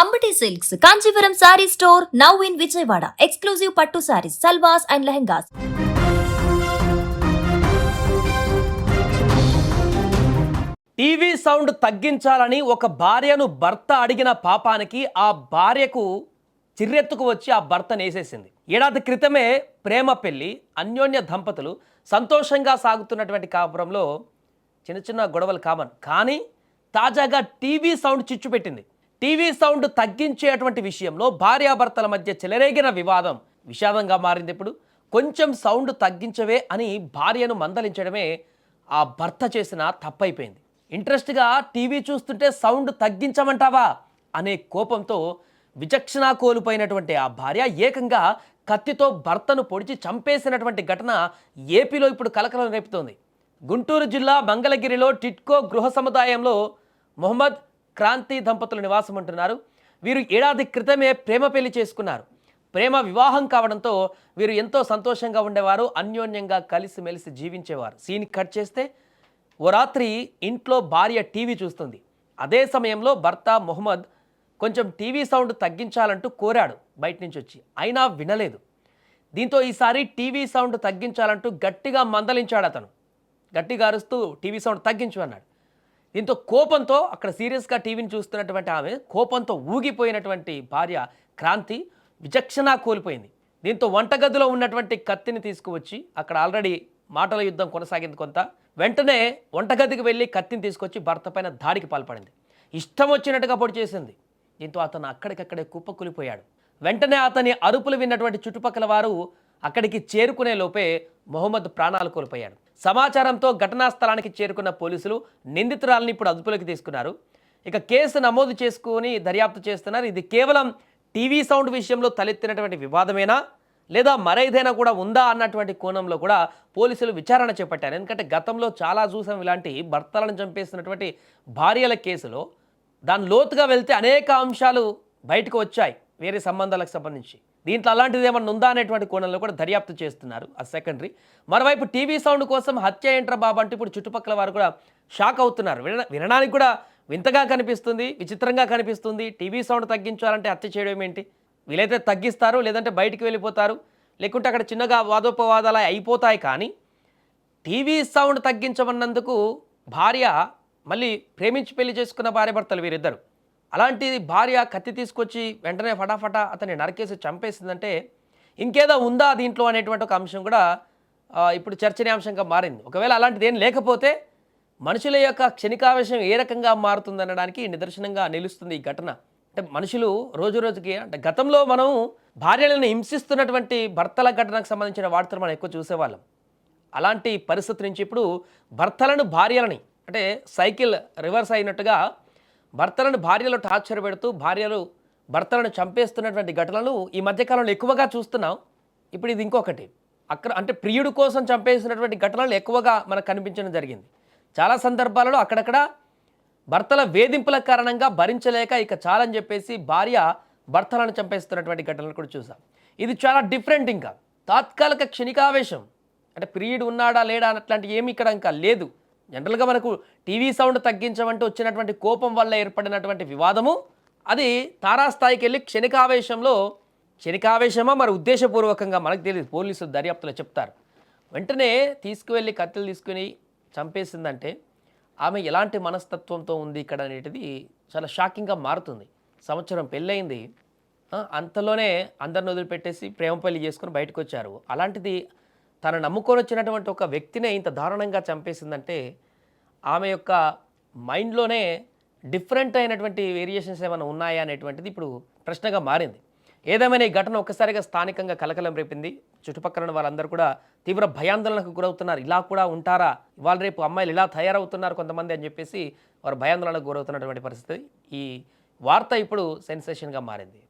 Ambati silks Kanchipuram sari store now in Vijayawada. Exclusive pattu saris salwars and lehengas. TV sound తగ్గించాలని ఒక భార్యను భర్త అడిగిన పాపానికి ఆ భార్యకు చిర్రెత్తుకు వచ్చి ఆ భర్తను వేసేసింది ఏడాది క్రితమే ప్రేమ పెళ్ళి అన్యోన్య దంపతులు సంతోషంగా సాగుతున్నటువంటి కాపురంలో చిన్న చిన్న గొడవలు కామన్. కానీ తాజాగా టీవీ సౌండ్ చిచ్చు పెట్టింది. టీవీ సౌండ్ తగ్గించేటువంటి విషయంలో భార్యాభర్తల మధ్య చెలరేగిన వివాదం విషాదంగా మారింది ఇప్పుడు. కొంచెం సౌండ్ తగ్గించవే అని భార్యను మందలించడమే ఆ భర్త చేసిన తప్పైపోయింది. ఇంట్రెస్ట్గా టీవీ చూస్తుంటే సౌండ్ తగ్గించమంటావా? అనే కోపంతో విచక్షణ కోల్పోయినటువంటి ఆ భార్య ఏకంగా కత్తితో భర్తను పొడిచి చంపేసినటువంటి ఘటన ఏపీలో ఇప్పుడు కలకలం రేపుతోంది. గుంటూరు జిల్లా మంగళగిరిలో టిట్కో గృహ సముదాయంలో మొహమ్మద్ క్రాంతి దంపతులు నివాసం అంటున్నారు. వీరు ఏడాది క్రితమే ప్రేమ పెళ్ళి చేసుకున్నారు. ప్రేమ వివాహం కావడంతో వీరు ఎంతో సంతోషంగా ఉండేవారు అన్యోన్యంగా కలిసిమెలిసి జీవించేవారు. సీన్ కట్ చేస్తే ఓ రాత్రి ఇంట్లో భార్య టీవీ చూస్తుంది. అదే సమయంలో భర్త మొహమ్మద్ కొంచెం టీవీ సౌండ్ తగ్గించాలంటూ కోరాడు బయట నుంచి వచ్చి. అయినా వినలేదు. దీంతో ఈసారి టీవీ సౌండ్ తగ్గించాలంటూ గట్టిగా మందలించాడు అతను. గట్టిగా అరుస్తూ టీవీ సౌండ్ తగ్గించు అన్నాడు. దీంతో కోపంతో అక్కడ సీరియస్గా టీవీని చూస్తున్నటువంటి ఆమె కోపంతో ఊగిపోయినటువంటి భార్య క్రాంతి విచక్షణ కోల్పోయింది. దీంతో వంటగదిలో ఉన్నటువంటి కత్తిని తీసుకువచ్చి అక్కడ ఆల్రెడీ మాటల యుద్ధం కొనసాగింది కొంత. వెంటనే వంటగదికి వెళ్ళి కత్తిని తీసుకొచ్చి భర్త పైన దాడికి పాల్పడింది. ఇష్టం వచ్చినట్టుగా పొడి చేసింది. దీంతో అతను అక్కడికక్కడే కుప్పకూలిపోయాడు. వెంటనే అతని అరుపులు విన్నటువంటి చుట్టుపక్కల వారు అక్కడికి చేరుకునే లోపే మొహమ్మద్ ప్రాణాలు కోల్పోయాడు. సమాచారంతో ఘటనా స్థలానికి చేరుకున్న పోలీసులు నిందితురాలని ఇప్పుడు అదుపులోకి తీసుకున్నారు. ఇక కేసు నమోదు చేసుకుని దర్యాప్తు చేస్తున్నారు. ఇది కేవలం టీవీ సౌండ్ విషయంలో తలెత్తినటువంటి వివాదమేనా? లేదా మరేదైనా కూడా ఉందా అన్నటువంటి కోణంలో కూడా పోలీసులు విచారణ చేపట్టారు. ఎందుకంటే గతంలో చాలా చూసాం ఇలాంటి భర్తలను చంపేసినటువంటి భార్యల కేసులో దాని లోతుగా వెళ్తే అనేక అంశాలు బయటకు వచ్చాయి. వేరే సంబంధాలకు సంబంధించి. దీంట్లో అలాంటిది ఏమన్నా ఉందా అనేటువంటి కోణంలో కూడా దర్యాప్తు చేస్తున్నారు ఆ సెకండరీ. మరోవైపు టీవీ సౌండ్ కోసం హత్య ఏంట్రా బాబు అంటే ఇప్పుడు చుట్టుపక్కల వారు కూడా షాక్ అవుతున్నారు. విన వినడానికి కూడా వింతగా కనిపిస్తుంది విచిత్రంగా కనిపిస్తుంది. టీవీ సౌండ్ తగ్గించాలంటే హత్య చేయడం ఏంటి? వీలైతే తగ్గిస్తారు లేదంటే బయటికి వెళ్ళిపోతారు. లేకుంటే అక్కడ చిన్నగా వాదోపవాదాలు అయిపోతాయి కానీ టీవీ సౌండ్ తగ్గించమన్నందుకు భార్య మళ్ళీ ప్రేమించి పెళ్ళి చేసుకున్న భార్య భర్తలు వీరిద్దరు. అలాంటిది భార్య కత్తి తీసుకొచ్చి వెంటనే ఫటాఫటా అతన్ని నరికేసి చంపేసిందంటే ఇంకేదో ఉందా దీంట్లో అనేటువంటి ఒక అంశం కూడా ఇప్పుడు చర్చనీయాంశంగా మారింది. ఒకవేళ అలాంటిది ఏం లేకపోతే మనుషుల యొక్క క్షణికావేశం ఏ రకంగా మారుతుందనడానికి నిదర్శనంగా నిలుస్తుంది ఈ ఘటన. అంటే మనుషులు రోజు రోజుకి అంటే గతంలో మనం భార్యలను హింసిస్తున్నటువంటి భర్తల ఘటనకు సంబంధించిన వార్తలు మనం ఎక్కువ చూసేవాళ్ళం. అలాంటి పరిస్థితి నుంచి ఇప్పుడు భర్తలను భార్యలని అంటే సైకిల్ రివర్స్ అయినట్టుగా భర్తలను భార్యలు టార్చర్ పెడుతూ భార్యలు భర్తలను చంపేస్తున్నటువంటి ఘటనలు ఈ మధ్యకాలంలో ఎక్కువగా చూస్తున్నాం. ఇప్పుడు ఇది ఇంకొకటి. అక్కడ అంటే ప్రియుడు కోసం చంపేసినటువంటి ఘటనలు ఎక్కువగా మనకు కనిపించడం జరిగింది. చాలా సందర్భాలలో అక్కడక్కడ భర్తల వేధింపుల కారణంగా భరించలేక ఇక చాలని చెప్పేసి భార్య భర్తలను చంపేస్తున్నటువంటి ఘటనలు కూడా చూసాం. ఇది చాలా డిఫరెంట్ ఇంకా. తాత్కాలిక క్షణికావేశం. అంటే ప్రియుడు ఉన్నాడా లేడా అన్నట్లాంటి ఏమి ఇక్కడ ఇంకా లేదు. జనరల్గా మనకు టీవీ సౌండ్ తగ్గించమంటూ వచ్చినటువంటి కోపం వల్ల ఏర్పడినటువంటి వివాదము అది తారాస్థాయికి వెళ్ళి క్షణికావేశంలో క్షణికావేశమా మరి ఉద్దేశపూర్వకంగా మనకు తెలియదు పోలీసులు దర్యాప్తులో చెప్తారు. వెంటనే తీసుకువెళ్ళి కత్తులు తీసుకుని చంపేసిందంటే ఆమె ఎలాంటి మనస్తత్వంతో ఉంది ఇక్కడ అనేటిది చాలా షాకింగ్గా మారుతుంది. సంవత్సరం పెళ్ళయింది అంతలోనే అందరిని వదిలిపెట్టేసి ప్రేమ పెళ్ళి చేసుకుని బయటకు వచ్చారు అలాంటిది తను నమ్ముకొని వచ్చినటువంటి ఒక వ్యక్తినే ఇంత దారుణంగా చంపేసిందంటే ఆమె యొక్క మైండ్లోనే డిఫరెంట్ అయినటువంటి వేరియేషన్స్ ఏమైనా ఉన్నాయా అనేటువంటిది ఇప్పుడు ప్రశ్నగా మారింది. ఏదేమైనా ఈ ఘటన ఒక్కసారిగా స్థానికంగా కలకలం రేపింది. చుట్టుపక్కల ఉన్న వాళ్ళందరూ కూడా తీవ్ర భయాందోళనకు గురవుతున్నారు. ఇలా కూడా ఉంటారా? ఇవాళ రేపు అమ్మాయిలు ఇలా తయారవుతున్నారు కొంతమంది అని చెప్పేసి వారు భయాందోళనకు గురవుతున్నటువంటి పరిస్థితి. ఈ వార్త ఇప్పుడు సెన్సేషన్గా మారింది.